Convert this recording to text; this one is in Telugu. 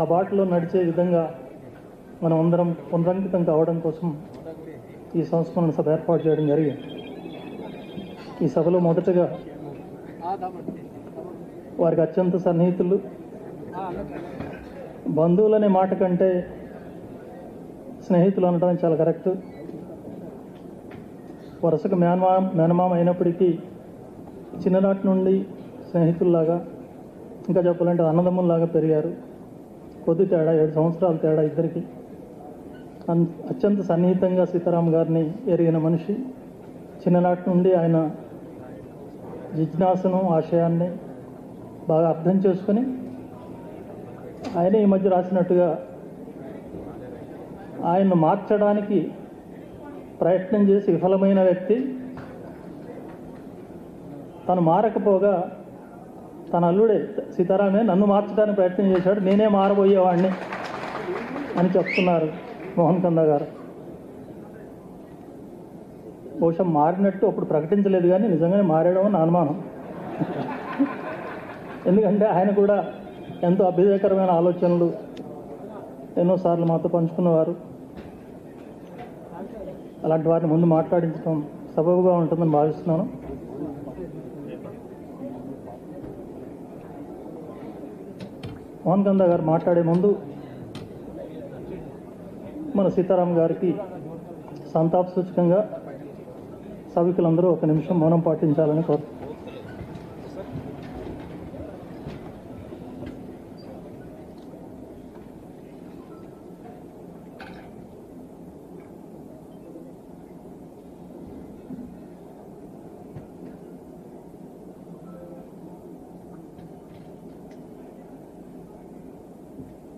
ఆ బాటలో నడిచే విధంగా మనం అందరం పునరంకితం కావడం కోసం ఈ సంస్మరణ సభ ఏర్పాటు చేయడం జరిగింది. ఈ సభలో మొదటగా వారికి అత్యంత సన్నిహితులు బంధువులనే మాట కంటే స్నేహితులు అనడం చాలా కరెక్ట్. వరుసకు మేనమా మేనమామ అయినప్పటికీ చిన్ననాటి నుండి స్నేహితుల్లాగా ఇంకా చెప్పాలంటే అన్నదమ్ముల్లాగా పెరిగారు. కొద్ది తేడా ఏడు సంవత్సరాల తేడా ఇద్దరికి. అన్- అత్యంత సన్నిహితంగా సీతారాం గారిని ఎరిగిన మనిషి. చిన్ననాటి నుండి ఆయన జిజ్ఞాసను ఆశయాన్ని బాగా అర్థం చేసుకొని ఆయన ఈ మధ్య రాసినట్టుగా ఆయన్ను మార్చడానికి ప్రయత్నం చేసి విఫలమైన వ్యక్తి తను మారకపోగా తన అల్లుడే సీతారామే నన్ను మార్చడానికి ప్రయత్నం చేశాడు నేనే మారబోయేవాడిని అని చెప్తున్నారు మోహన్ కంద గారు. బహుశా మారినట్టు అప్పుడు ప్రకటించలేదు కానీ నిజంగానే మారాడో అని అనుమానం. ఎందుకంటే ఆయన కూడా ఎంతో అభ్యుదయకరమైన ఆలోచనలు ఎన్నోసార్లు మాతో పంచుకున్నవారు. అలాంటి వారిని ముందు మాట్లాడించడం సబబుగా ఉంటుందని భావిస్తున్నాను. మోహన్ గంధ గారు మాట్లాడే ముందు మన సీతారాం గారికి సంతాప సూచకంగా సభికులందరూ ఒక నిమిషం మౌనం పాటించాలని కోరు